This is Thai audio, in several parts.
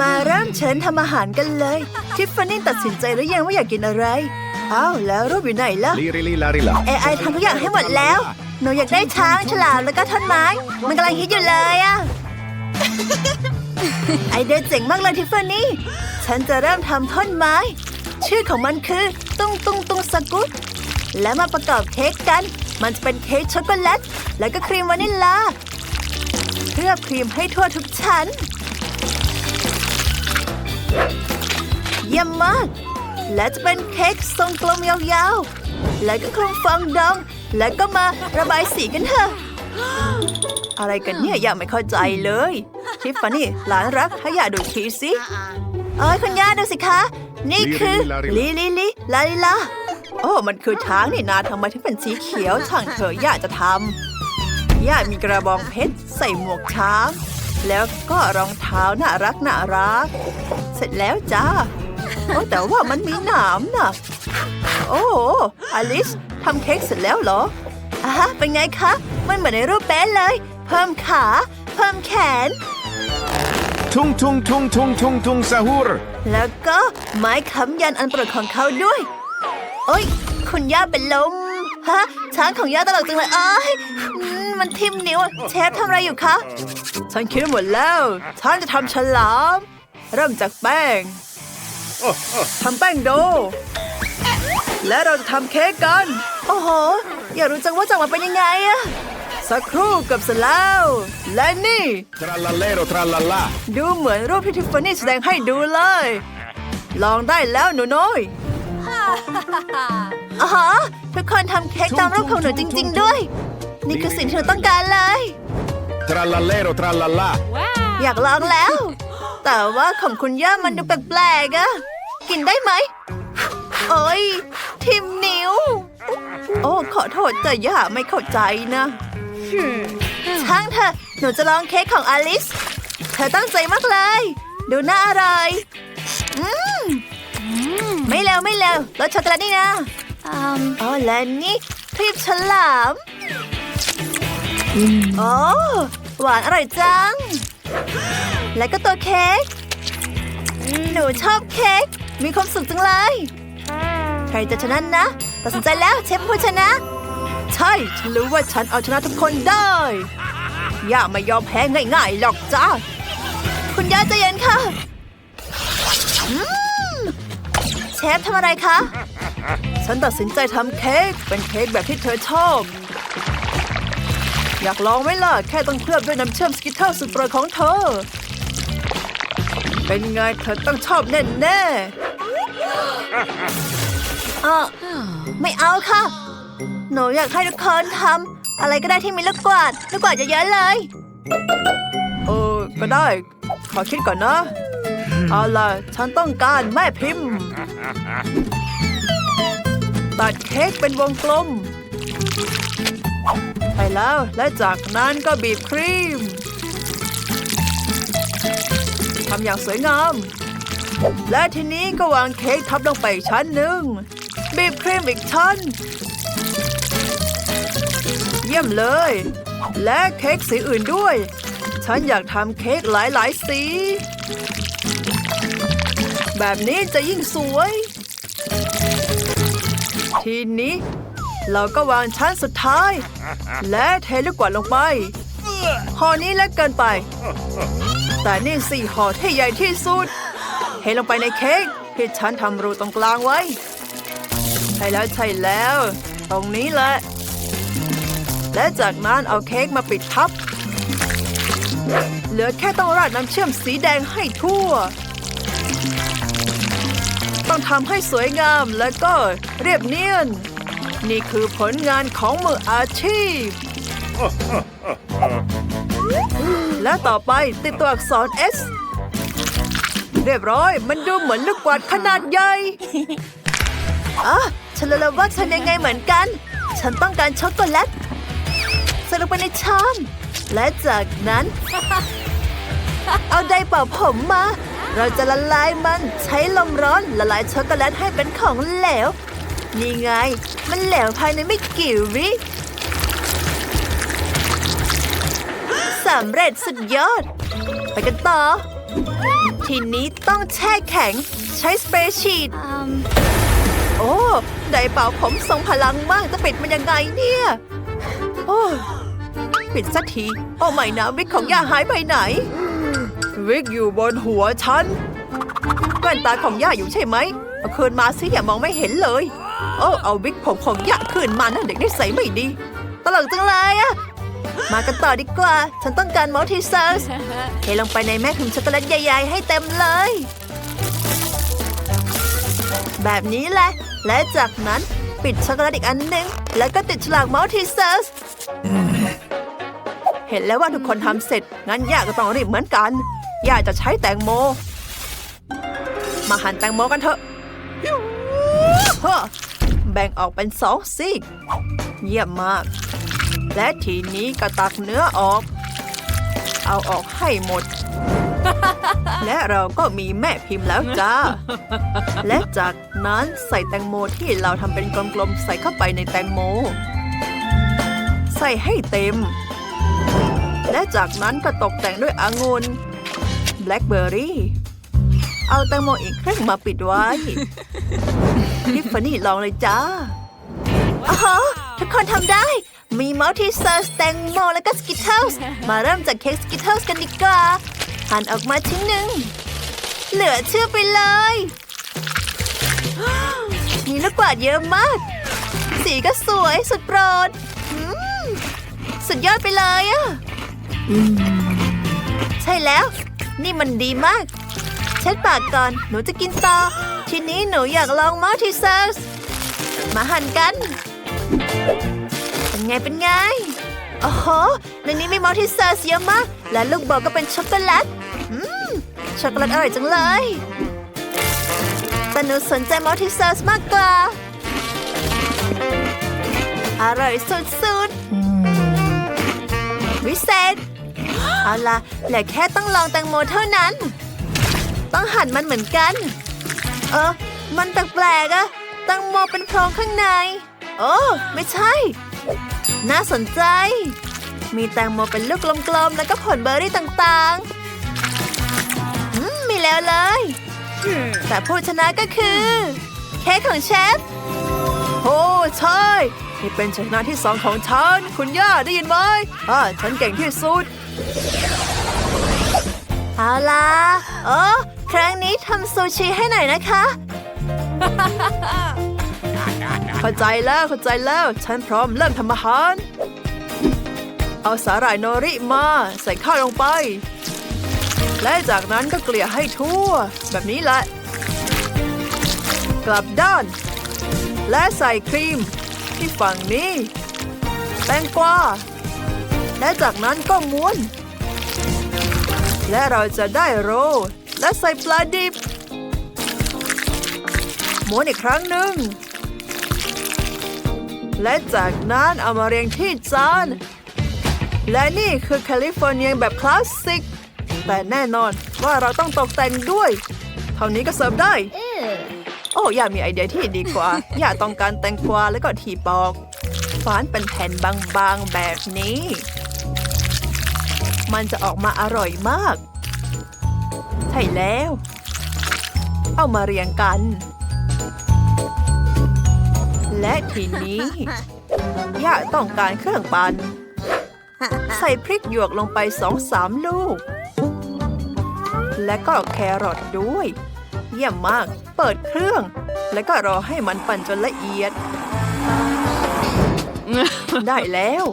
มาเริ่มเชิญทำอาหารกันเลย ทิฟฟานี่ตัดสินใจหรือยังว่าอยากกินอะไร อ้าวแล้วรูปอยู่ไหนล่ะ Liri li lari la. AI ทำทุกอย่างให้หมดแล้ว หนูอยากได้ช้างฉลามแล้วก็ท่อนไม้ มันกำลังฮิตอยู่เลยอะ ไอเดียเจ๋งมากเลยทิฟฟานี่ ฉันจะเริ่มทำท่อนไม้ ชื่อของมันคือ ตุ้งตุ้งตุ้งสกุตและมาประกอบเค้กกัน มันจะเป็นเค้กช็อกโกแลต แล้วก็ครีมวานิลลา เคลือบครีมให้ทั่วทุกชั้น เยี่ยมมาก และจะเป็นเค้กทรงกลมยาวๆ แล้วก็คลุมฟองดอง แล้วก็มาระบายสีกันเถอะ อะไรกันเนี่ยยังไม่เข้าใจเลยทิฟฟานี่หลานรักถ้าอยากดูทีสิเอ้ยคุณย่าดูสิคะ นี่คือลิลิลิลาลิลาโอ้มันคือช้างนี่นาทำไมถึงเป็นสีเขียวช่างเธอะย่าจะทำย่ามีกระบองเพชรใส่หมวกช้าง แล้วก็รองเท้าน่ารักน่ารักเส ร็จแล้วจ้าโอ้แต่ว่ามันมีหนามน่ะโอ้อลิสทำเค้กเสร็จแล้วเหรออะเป็นไงคะ มันเหมือนในรูปเป๊ะเลย เพิ่มขา เพิ่มแขน Tung tung tung tung tung tung sahur. แล้วก็ไม้ค้ำยันอันโปรดของเขาด้วย โอ้ย คุณย่าเป็นลมฮะช้างของย่าตลกจังเลยเอ้ยอืมมันทิ่มนิ้วเชฟทำอะไรอยู่คะ ฉันคิดหมดแล้ว ฉันจะทำฉลาม เริ่มจากแป้งทำแป้งโด และเราจะทำเค้กกัน โอ้โห อยากรู้จังว่าจะออกมาเป็นยังไงอะสักครู่เกับเสร็จแล้วและนี่ Trallallero trallalla. ดูเหมือนรูปที่ทิฟฟานี่แสดงให้ดูเลย ลองได้แล้วหนูน้อยอ๋อทุกคนทำเค้กตามรูปของหนูจริง ๆ ด้วย นี่คือสิ่งที่หนูต้องการเลย Trallallero trallalla. อยากลองแล้ว แต่ว่าของคุณย่ามันดูแปลกๆอะกินได้ไหมโอ้ยทิมนิ้ว โอ้ขอโทษแต่ย่าไม่เข้าใจนะช่างเถอะหนูจะลองเค้กของอลิส เธอตั้งใจมากเลย ดูน่าอร่อยอืมไม่แล้วไม่แล้วรสช็อกโกแลตนี่นะอ๋อและนี่ครีมฉลามโอ้หวานอร่อยจัง และก็ตัวเค้กหนูชอบเค้กมีความสุขจังเลย ใครจะชนะนะตัดสินใจแล้วเชฟผู้ชนะ ใช่ฉันรู้ว่าฉันเอาชนะทุกคนได้ ย่าไม่ยอมแพ้ง่ายๆหรอกจ้าคุณย่าใจเย็นค่ะเชฟทำอะไรคะ ฉันตัดสินใจทำเค้กเป็นเค้กแบบที่เธอชอบ อยากลองไหมล่ะ แค่ต้องเคลือบด้วยน้ำเชื่อมสกิทเทิลสุดโปรดของเธอ เป็นไงเธอต้องชอบแน่แน่ๆอะไม่เอาค่ะ หนูอยากให้ทุกคนทำอะไรก็ได้ที่มีลูกกวาดลูกกวาดเยอะๆเลย เออ ก็ได้ ขอคิดก่อนนะ เอาล่ะ ฉันต้องการแม่พิมพ์ ตัดเค้กเป็นวงกลม ไปแล้วและจากนั้นก็บีบครีม ทำอย่างสวยงาม และทีนี้ก็วางเค้กทับลงไปชั้นหนึ่ง บีบครีมอีกชั้น เยี่ยมเลย และเค้กสีอื่นด้วย ฉันอยากทำเค้กหลายๆสี แบบนี้จะยิ่งสวย ทีนี้เราก็วางชั้นสุดท้าย และเทลูกกวาดลงไปห่อนี้เล็กเกินไป แต่นี่สี่ห่อที่ใหญ่ที่สุดเทลงไปในเค้กที่ฉันทำรูตรงกลางไว้ ใช่แล้วใช่แล้ว ตรงนี้แหละ และจากนั้นเอาเค้กมาปิดทับ เหลือแค่ต้องราดน้ำเชื่อมสีแดงให้ทั่ว ต้องทำให้สวยงามและก็เรียบเนียน นี่คือผลงานของมืออาชีพ และต่อไปติดตัวอักษร S เรียบร้อย มันดูเหมือนลูกกวาดขนาดใหญ่อะฉันรู้แล้วว่าฉันยังไงเหมือนกัน ฉันต้องการช็อกโกแลตใส่ลงไปในชามและจากนั้น เอาไดเป่าผมมา เราจะละลายมันใช้ลมร้อนละลายช็อกโกแลตให้เป็นของเหลว นี่ไง มันเหลวภายในไม่กี่วิ สำเร็จสุดยอด ไปกันต่อ ทีนี้ต้องแช่แข็งใช้สเปรย์ฉีด โอ้ไดร์เป่าผมทรงพลังมากจะปิดมันยังไงเนี่ย โอ้ยปิดสักที โอ้ไม่นะวิกของย่าหายไปไหน วิกอยู่บนหัวฉันแว่นตาของย่าอยู่ใช่ไหมเอาคืนมาสิอย่ามองไม่เห็นเลย โอ้เอาวิกผมของย่าคืนมานะเด็กนิสัยไม่ดี ตลกจังเลยอะ มากันต่อดีกว่า ฉันต้องการมัลติเซอร์สเทลงไปในแม่พิมช็อกโกแลตใหญ่ ๆ ให้เต็มเลย แบบนี้แหละ และจากนั้นปิดช็อกโกแลตอีกอันหนึ่งแล้วก็ติดฉลากมัลติเซอร์สเห็นแล้วว่าทุกคนทำเสร็จ งั้นย่าก็ต้องรีบเหมือนกัน ย่าจะใช้แตงโม มาหั่นแตงโมกันเถอะฮะแบ่งออกเป็นสองซีก เยี่ยมมาก และทีนี้ก็ตักเนื้อออก เอาออกให้หมด และเราก็มีแม่พิมพ์แล้วจ้า และจากนั้นใส่แตงโมที่เราทำเป็นกลมๆใส่เข้าไปในแตงโม ใส่ให้เต็ม และจากนั้นก็ตกแต่งด้วยองุ่นแบล็คเบอร์รี่ เอาแตงโมอีกครึ่งมาปิดไว้ทิฟฟานี่ลองเลยจ้าอ๋อทุกคนทำได้ มีมัลติเซอร์สแตงโมและก็สกิทเทิลส์มาเริ่มจากเค้กสกิทเทิลส์กันดีกว่าหั่นออกมาชิ้นหนึ่ง เหลือเชื่อไปเลย มีลูกกวาดเยอะมาก สีก็สวยสุดโปรดอืมสุดยอดไปเลยอะใช่แล้ว นี่มันดีมาก เช็ดปากก่อนหนูจะกินต่อ ทีนี้หนูอยากลองมัลติเซอร์สมาหั่นกัน เป็นไงเป็นไง โอ้โห ในนี้มีมัลติเซอร์สเยอะมาก และลูกบอกก็เป็นช็อกโกแลตอืมช็อกโกแลตอร่อยจังเลยแต่หนูสนใจมัลติเซอร์มากกว่า อร่อยสุดๆวิเศษ เอาล่ะเหลือแค่ต้องลองแตงโมเท่านั้น ต้องหั่นมันเหมือนกัน เออ มันแปลกๆอะแตงโมเป็นโพรงข้างใน โอ้ ไม่ใช่ น่าสนใจ มีแตงโมเป็นลูกกลมๆ แล้วก็ผลเบอร์รี่ต่างๆ อืม มีแล้วเลย แต่ผู้ชนะก็คือ เค้กของเชฟ โอ้ใช่ นี่เป็นชนะที่สองของฉัน คุณย่าได้ยินไหมอ่าฉันเก่งที่สุด เอาล่ะ โอ้ ครั้งนี้ทำซูชิให้หน่อยนะคะ เข้าใจแล้วเข้าใจแล้ว ฉันพร้อมเริ่มทำอาหาร เอาสาหร่ายโนริมาใส่ข้าวลงไป และจากนั้นก็เกลี่ยให้ทั่ว แบบนี้แหละ กลับด้าน และใส่ครีม ที่ฝั่งนี้ แตงกวาและจากนั้นก็ม้วน และเราจะได้โร และใส่ปลาดิบม้วนอีกครั้งหนึ่ง และจากนั้นเอามาเรียงที่จาน และนี่คือแคลิฟอร์เนียแบบคลาสสิก แต่แน่นอนว่าเราต้องตกแต่งด้วย เท่านี้ก็เสิร์ฟได้ โอ้ย่ามีไอเดียที่ดีกว่า ย่าต้องการแตงกวาแล้วก็ทีปอกฝานเป็นแผ่นบางๆแบบนี้ มันจะออกมาอร่อยมาก ใช่แล้ว เอามาเรียงกัน และทีนี้ย่าต้องการเครื่องปั่นใส่พริกหยวกลงไปสองสามลูก และก็แครอทด้วย เยี่ยมมาก เปิดเครื่อง แล้วก็รอให้มันปั่นจนละเอียด ได้แล้ว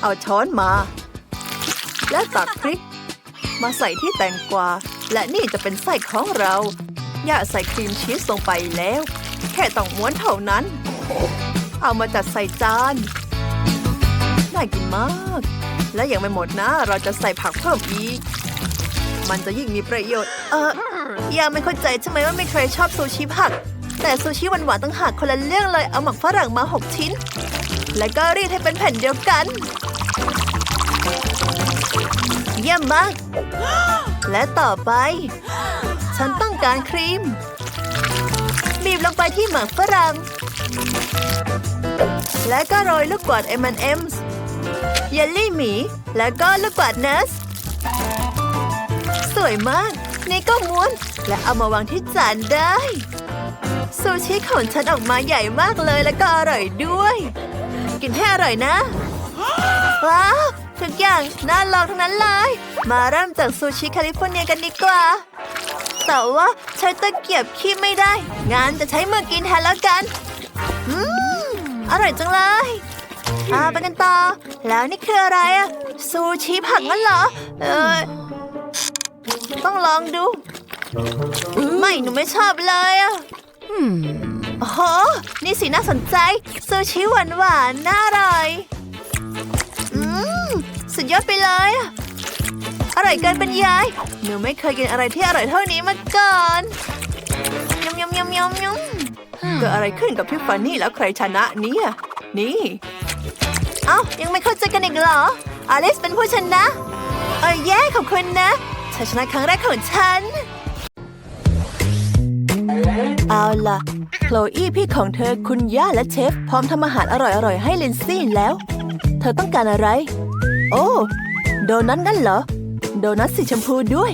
เอาช้อนมา และตักพริก มาใส่ที่แตงกวา และนี่จะเป็นไส้ของเรา อย่าใส่ครีมชีสลงไปแล้ว แค่ต้องม้วนเท่านั้น เอามาจัดใส่จาน น่ากินมาก และยังไม่หมดนะ เราจะใส่ผักเพิ่มอีก มันจะยิ่งมีประโยชน์ เออยังไม่เข้าใจใช่ไหมว่าไม่เคยชอบซูชิผัก แต่ซูชิหวานๆต่างหากคนละเรื่องเลย เอาหมักฝรั่งมา6ชิ้น แล้วก็รีดให้เป็นแผ่นเดียวกัน เยี่ยมมาก และต่อไป ฉันต้องการครีม บีบลงไปที่หมักฝรั่ง และก็โรยลูกกวาด M&M's เยลลี่หมี แล้วก็ลูกกวาดเนส สวยมาก นี่ก็ม้วน และเอามาวางที่จานได้ ซูชิของฉันออกมาใหญ่มากเลยแล้วก็อร่อยด้วย กินให้อร่อยนะ ว้าวทุกอย่างน่าลองทั้งนั้นเลย มาเริ่มจากซูชิแคลิฟอร์เนียกันดีกว่า แต่ว่าใช้ตะเกียบคีบไม่ได้งั้นจะใช้มือกินแทนแล้วกันอืมอร่อยจังเลยอาไปกันต่อ แล้วนี่คืออะไรอะซูชิผักงั้นเหรอ เออต้องลองดู ไม่หนูไม่ชอบเลยอะโอ้โห นี่สีน่าสนใจ ซูชิหวานหวานๆน่าอร่อย อืม สุดยอดไปเลยอะ อร่อยเกินบรรยายหนูไม่เคยกินอะไรที่อร่อยเท่านี้มาก่อนยำยำยำยำยำเกิดอะไรขึ้นกับพี่ฟานี่แล้วใครชนะเนี่ยนี่ เอ้ายังไม่เข้าใจกันอีกเหรออลิสเป็นผู้ชนะเออแย่ขอบคุณนะชัยชนะครั้งแรกของฉัน เอาล่ะโคลอี้พี่ของเธอคุณย่าและเชฟ พร้อมทำอาหารอร่อยๆให้ลินซี่แล้ว เธอต้องการอะไร โอ้ โดนัทงั้นเหรอ โดนัทสีชมพูด้วย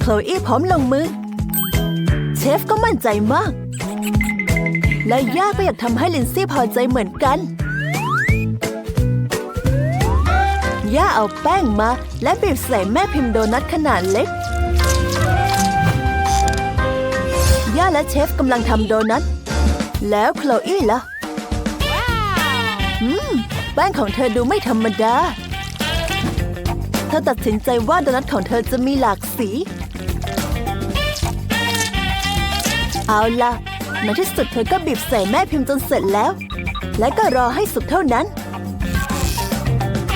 โคลอี้พร้อมลงมือ เชฟก็มั่นใจมาก และย่าก็อยากทำให้ลินซี่พอใจเหมือนกัน ย่าเอาแป้งมา และบีบใส่แม่พิมพ์โดนัทขนาดเล็ก ย่าและเชฟกำลังทำโดนัท แล้วโคลอี้ล่ะ อืม แป้งของเธอดูไม่ธรรมดา ธอตัดสินใจว่าโดนัทของเธอจะมีหลากสี เอาล่ะในที่สุดเธอก็บีบใส่แม่พิมพ์จนเสร็จแล้ว และก็รอให้สุกเท่านั้น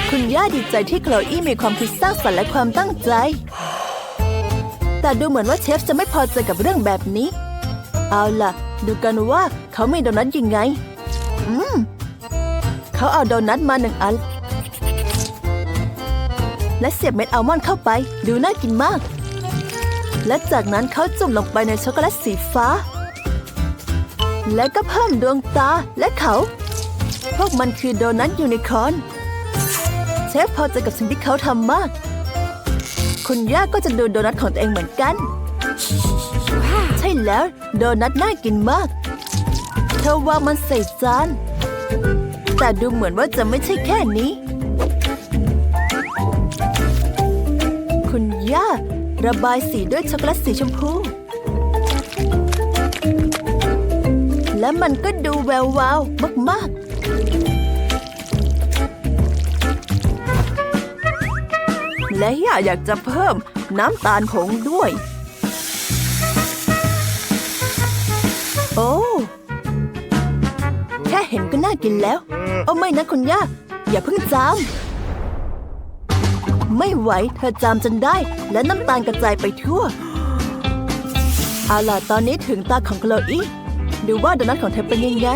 คุณย่าดีใจที่โคลอี้มีความคิดสร้างสรรค์และความตั้งใจ แต่ดูเหมือนว่าเชฟจะไม่พอใจกับเรื่องแบบนี้ เอาล่ะ ดูกันว่าเขามีโดนัทยังไง อืม เขาเอาโดนัทมาหนึ่งอัน และเสียบเม็ดอัลมอนด์เข้าไป ดูน่ากินมาก และจากนั้นเขาจุ่มลงไปในช็อกโกแลตสีฟ้า และก็เพิ่มดวงตาและเขา พวกมันคือโดนัทยูนิคอร์นเชฟพอใจกับสิ่งที่เขาทำมาก คุณย่าก็จะดูโดนัทของตัวเองเหมือนกัน ใช่แล้วโดนัทน่ากินมาก เธอวางมันใส่จาน แต่ดูเหมือนว่าจะไม่ใช่แค่นี้ ย่า ระบายสีด้วยช็อกโกแลตสีชมพู และมันก็ดูแวววาวมาก ๆและย่าอยากจะเพิ่มน้ำตาลผงด้วย โอ้ แค่เห็นก็น่ากินแล้ว โอ้ไม่นะคุณย่า อย่าเพิ่งจาม ไม่ไหว เธอจามจนได้ และน้ำตาลกระจายไปทั่ว เอาล่ะตอนนี้ถึงตาของโคลอีดูว่าโดนัทของเธอเป็นยังไง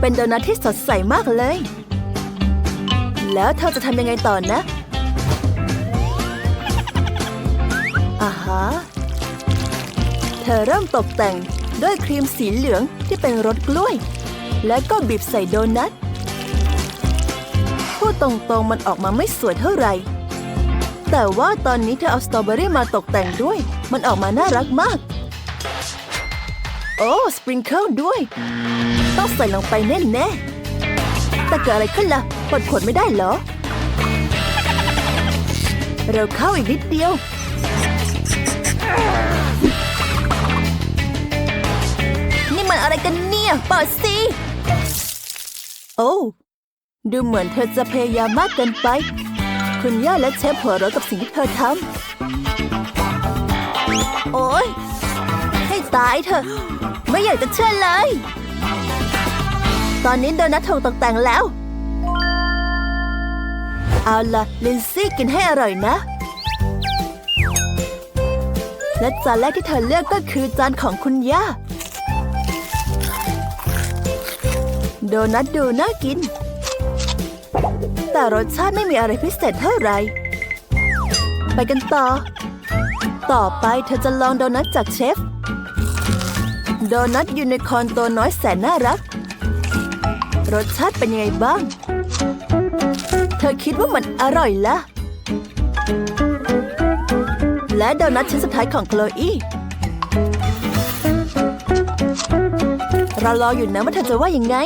เป็นโดนัทที่สดใสมากเลย แล้วเธอจะทำยังไงต่อนะอาฮะเธอเริ่มตกแต่งด้วยครีมสีเหลืองที่เป็นรสกล้วย แล้วก็บีบใส่โดนัท พูดตรงๆ มันออกมาไม่สวยเท่าไหร่ แต่ว่าตอนนี้เธอเอาสตรอเบอรี่มาตกแต่งด้วย มันออกมาน่ารักมาก โอ้สปริงเกิลด้วย ต้องใส่ลงไปแน่ๆแต่เกิดอะไรขึ้นล่ะปิดขวดไม่ได้เหรอ เราเข้าอีกนิดเดียว นี่มันอะไรกันเนี่ยปิดสิ โอ้ ดูเหมือนเธอจะพยายามมากเกินไป คุณย่าและเชฟหัวเราะกับสิ่งที่เธอทำ โอ้ยให้ตายเถอะ ไม่อยากจะเชื่อเลย ตอนนี้โดนัทถูกตกแต่งแล้ว เอาล่ะ ลินซี่กินให้อร่อยนะ และจานแรกที่เธอเลือกก็คือจานของคุณย่า โดนัทดูน่ากิน แต่รสชาติไม่มีอะไรพิเศษเท่าไหร่ ไปกันต่อ ต่อไปเธอจะลองโดนัทจากเชฟ โดนัทยูนิคอนตัวน้อยแสนน่ารัก รสชาติเป็นยังไงบ้าง เธอคิดว่ามันอร่อยละ และโดนัทชิ้นสุดท้ายของโคลอีเรารออยู่นะว่าเธอจะว่ายังไง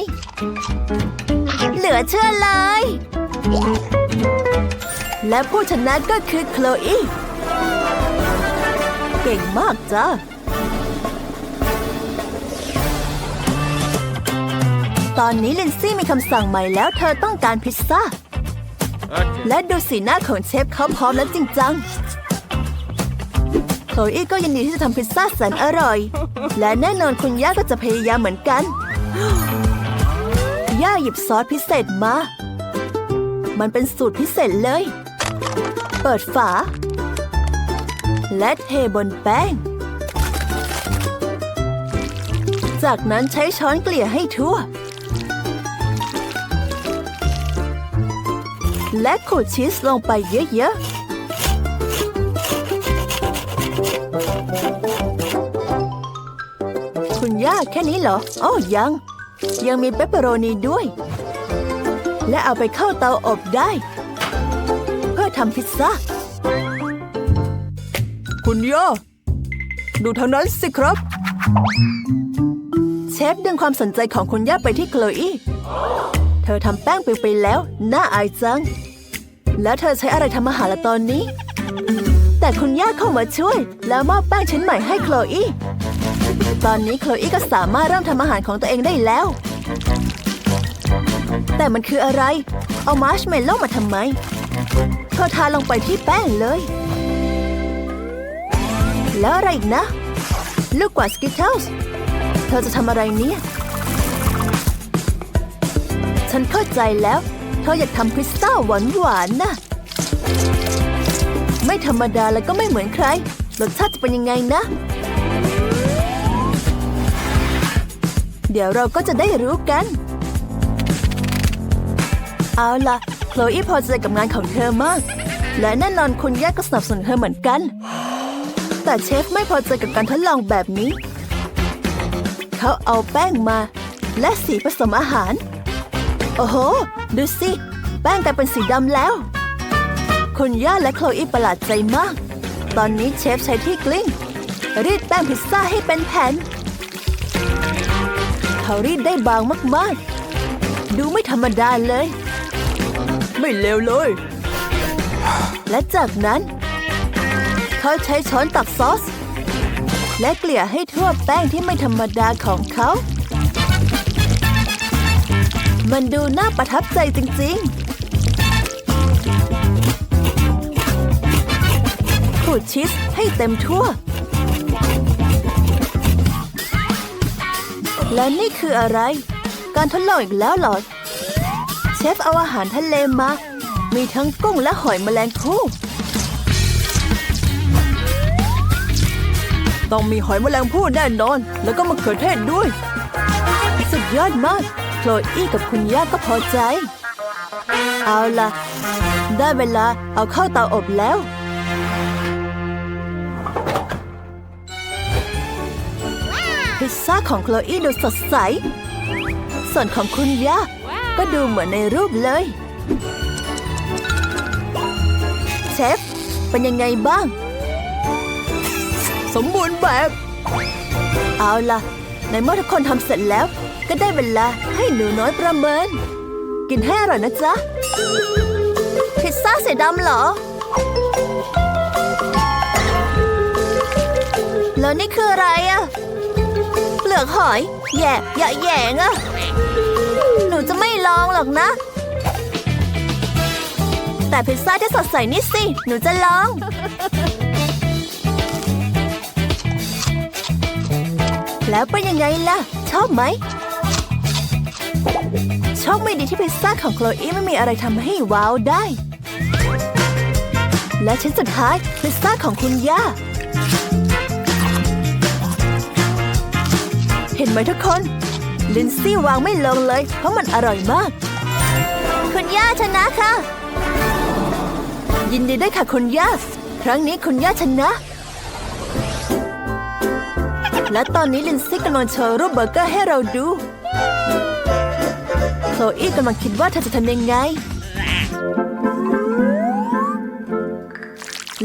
ลือเชื่อเลย และผู้ชนะก็คือโคลอีเก่งมากจ้าตอนนี้ลินซี่มีคำสั่งใหม่แล้วเธอต้องการพิซซ่า และดูสีหน้าของเชฟเขาพร้อมและจริงจังโคลอี้ก็ยินดีที่จะทำพิซซ่าแสนอร่อย และแน่นอนคุณย่าก็จะพยายามเหมือนกัน ย่าหยิบซอสพิเศษมา มันเป็นสูตรพิเศษเลย เปิดฝา และเทบนแป้ง จากนั้นใช้ช้อนเกลี่ยให้ทั่ว และขูดชีสลงไปเยอะๆคุณย่าแค่นี้เหรอ อ้อยัง ยังมีเปปเปอโรนีด้วย และเอาไปเข้าเตาอบได้ เพื่อทำพิซซ่า คุณย่าดูทางนั้นสิครับ เชฟดึงความสนใจของคุณย่าไปที่โคลอีเธอทำแป้งไปไปแล้ว น่าอายจัง แล้วเธอใช้อะไรทำอาหารละตอนนี้ แต่คุณย่าเข้ามาช่วย แล้วมอบแป้งชิ้นใหม่ให้โคลอี ตอนนี้โคลอีก็สามารถเริ่มทำอาหารของตัวเองได้แล้ว แต่มันคืออะไร เอามาร์ชเมลโล่มาทำไม เธอทาลงไปที่แป้งเลย แล้วอะไรอีกนะ ลูกกว่าสกิทเทิลส์เธอจะทำอะไรเนี่ย ฉันเข้าใจแล้ว เธออยากทำพิซซ่าหวานหวานๆนะไม่ธรรมดาแล้วก็ไม่เหมือนใคร รสชาติจะเป็นยังไงนะ เดี๋ยวเราก็จะได้รู้กัน เอาล่ะ โคลอีพอใจกับงานของเธอมาก และแน่นอนคุณย่าก็สนับสนุนเธอเหมือนกัน แต่เชฟไม่พอใจกับการทดลองแบบนี้ เขาเอาแป้งมา และสีผสมอาหาร โอ้โห ดูสิ แป้งกลายเป็นสีดำแล้วคุณย่าและโคลอีประหลาดใจมาก ตอนนี้เชฟใช้ที่กลิ้งรีดแป้งพิซซ่าให้เป็นแผ่น เขารีดได้บางมากๆ ดูไม่ธรรมดาเลย ไม่เลวเลย และจากนั้น เขาใช้ช้อนตักซอส และเกลี่ยให้ทั่วแป้งที่ไม่ธรรมดาของเขา มันดูน่าประทับใจจริงๆขูดชีสให้เต็มทั่ว และนี่คืออะไร การทดลองอีกแล้วหรอ เชฟเอาอาหารทะเลมา มีทั้งกุ้งและหอยแมลงภู่ต้องมีหอยแมลงภู่แน่นอน แล้วก็มะเขือเทศด้วย สุดยอดมากโคลอี้กับคุณย่าก็พอใจ เอาล่ะ ได้เวลาเอาเข้าเตาอบแล้ว ซ่าของโคลอี้ดูสดใส ส่วนของคุณย่าก็ดูเหมือนในรูปเลย เชฟ เป็นยังไงบ้าง สมบูรณ์แบบ เอาล่ะ ในเมื่อทุกคนทำเสร็จแล้ว ก็ได้เวลาให้หนูน้อยประเมิน กินให้อร่อยนะจ๊ะ พิซซ่าสีดำเหรอ แล้วนี่คืออะไรอะเป ลือกหอย แย่อย่าแย่งอะหนูจะไม่ลองหรอกนะ แต่พิซซ่าที่สดใสนี่สิ หนูจะลอง แล้วเป็นยังไงล่ะ ชอบไหมโชคไม่ดีที่พิซซ่าของโคลอีไม่มีอะไรทำให้ว้าวได้ และชิ้นสุดท้ายพิซซ่าของคุณย่า เห็นไหมทุกคน ลินซี่วางไม่ลงเลย เพราะมันอร่อยมาก คุณย่าชนะค่ะ ยินดีด้วยค่ะคุณย่า ครั้งนี้คุณย่าชนะ และตอนนี้ลินซี่กำลังโชว์รูปเบอร์เกอร์ให้เราดู โคลอี้กำลังคิดว่าเธอจะทำยังไง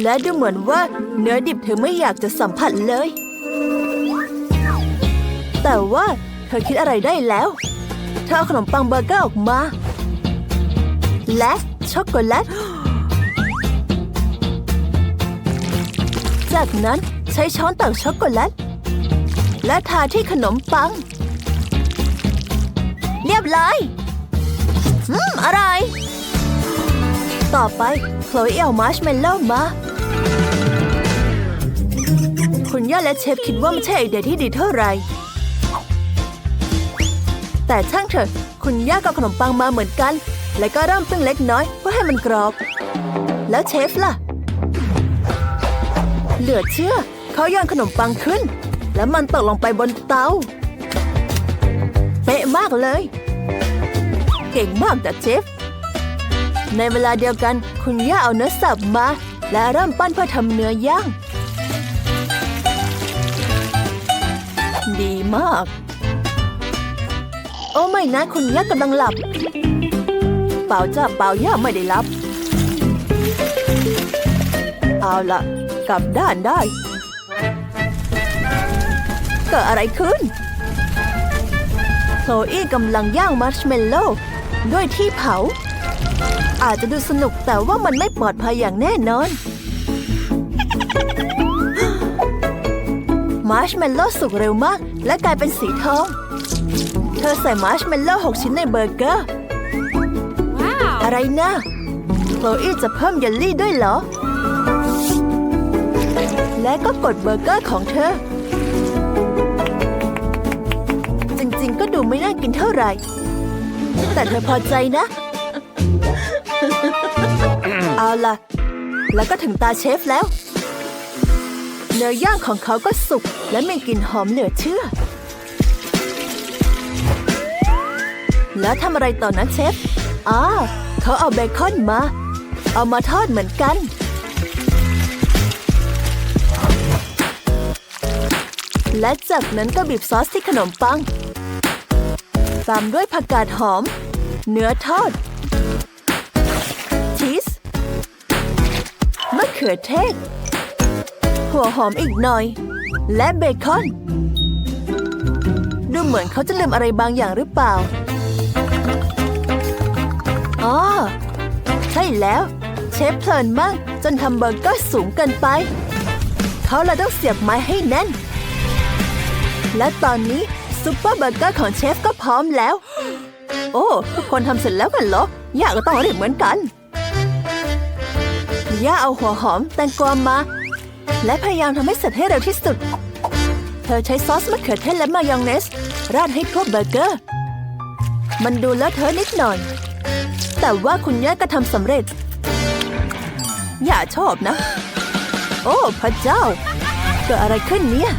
และดูเหมือนว่าเนื้อดิบเธอไม่อยากจะสัมผัสเลย แต่ว่าเธอคิดอะไรได้แล้ว เธอเอาขนมปังเบอร์เกอร์ออกมา และช็อกโกแลต จากนั้นใช้ช้อนตักช็อกโกแลต และทาที่ขนมปัง เรียบร้อยอืมอร่อย ต่อไปโคลอีเอามาร์ชเมลโล่มาคุณย่าและเชฟคิดว่าไม่ใช่ไอเดียที่ดีเท่าไหร่ แต่ช่างเถอะ คุณย่าก็เอขนมปังมาเหมือนกัน และก็เริ่มปิ้งเล็กน้อยเพื่อให้มันกรอบ แล้วเชฟล่ะ เหลือเชื่อ เขาโยนขนมปังขึ้น แล้วมันตกลงไปบนเตา เป๊ะมากเลย เก่งมากแต่เชฟ ในเวลาเดียวกัน คุณย่าเอาเนื้อสับมา และเริ่มปั้นเพื่อทำเนื้อย่าง ดีมาก โอ้ไม่นะคุณย่ากำลังหลับ เปล่าจ้าเปล่าย่าไม่ได้หลับ เอาละกลับด้านได้ เกิดอะไรขึ้นโคลอี้กำลังย่างมัชเมลโล่ด้วยที่เผา อาจจะดูสนุกแต่ว่ามันไม่ปลอดภัยอย่างแน่นอน มาร์ชเมลโล่สุกเร็วมาก และกลายเป็นสีทอง เธอใส่มาร์ชเมลโล่หกชิ้นในเบอร์เกอร์ อะไรนะโคลอี้จะเพิ่มเยลลี่ด้วยเหรอ และก็กดเบอร์เกอร์ของเธอ จริงๆ ก็ดูไม่น่ากินเท่าไหร่ แต่เธอพอใจนะ เอาล่ะ แล้วก็ถึงตาเชฟแล้ว เนื้อย่างของเขาก็สุกและมีกลิ่นหอมเหลือเชื่อ แล้วทำอะไรต่อนะเชฟอ่าเขาเอาเบคอนมา เอามาทอดเหมือนกัน และจากนั้นก็บีบซอสที่ขนมปัง ตามด้วยผักกาดหอม เนื้อทอด ชีสมะเขือเทศ หัวหอมอีกหน่อย และเบคอน ดูเหมือนเขาจะลืมอะไรบางอย่างหรือเปล่า อ๋อใช่แล้ว เชฟเพลินมากจนทำเบอร์เกอร์สูงเกินไป เขาเลยต้องเสียบไม้ให้แน่น และตอนนี้ซุปเปอร์เบอร์เกอร์ของเชฟก็พร้อมแล้ว โอ้ทุกคนทำเสร็จแล้วกันเหรอ ย่าก็ต้องรีบเหมือนกัน ย่าเอาหัวหอมแตงกวามา และพยายามทำให้เสร็จให้เร็วที่สุด เธอใช้ซอสมะเขือเทศและมายองเนส ราดให้ทั่วเบอร์เกอร์ มันดูเลอะเทอะนิดหน่อย แต่ว่าคุณย่าก็ทำสำเร็จ อย่าชอบนะ โอ้พระเจ้า เกิดอะไรขึ้นเนี่ย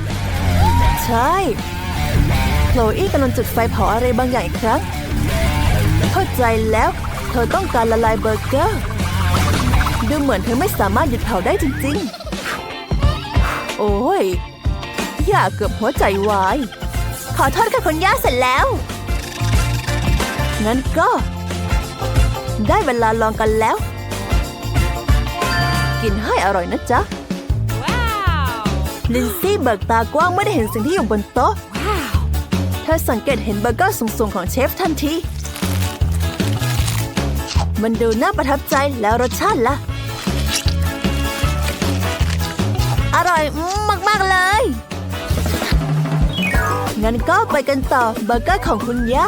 ใช่โคลอี้กำลังจุดไฟเผาอะไรบางอย่างอีกครั้งเข้าใจแล้ว เธอต้องการละลายเบอร์เกอร์ดูเหมือนเธอไม่สามารถหยุดเผาได้จริงๆ โอ้ย อย่าเกือบหัวใจวาย ขอโทษค่ะคุณย่าเสร็จแล้ว งั้นก็ ได้เวลาลองกันแล้ว กินให้อร่อยนะจ๊ะ ลินซี่เบิกตากว้างไม่ได้เห็นสิ่งที่อยู่บนโต๊ะ เธอสังเกตเห็นเบอร์เกอร์สูงๆของเชฟทันที มันดูน่าประทับใจแล้วรสชาติล่ะ อร่อยมาก ๆ เลย งั้นก็ไปกันต่อเบอร์เกอร์ของคุณย่า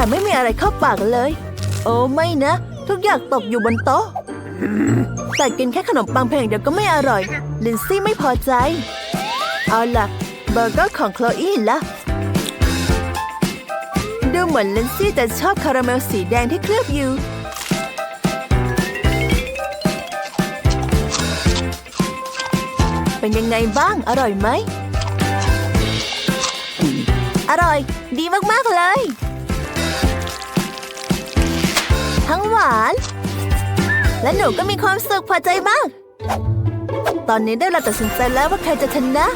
แต่ไม่มีอะไรเข้าปากเลย โอ้ไม่นะ ทุกอย่างตกอยู่บนโต๊ะ แต่กินแค่ขนมปังเพียงเดียวก็ไม่อร่อย ลินซี่ไม่พอใจ เอาล่ะ เบอร์เกอร์ของโคลอี้ล่ะดูเหมือนลินซี่จะชอบคาราเมลสีแดงที่เคลือบอยู่เป็นยังไงบ้าง อร่อยไหม อร่อย ดีมาก ๆ เลย ทั้งหวาน และหนูก็มีความสุขพอใจมาก ตอนนี้ได้เราตัดสินใจแล้วว่าใครจะชนะ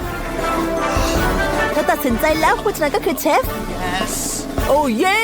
เธอตัดสินใจแล้วผู้ชนะก็คือเชฟ โอ้เย่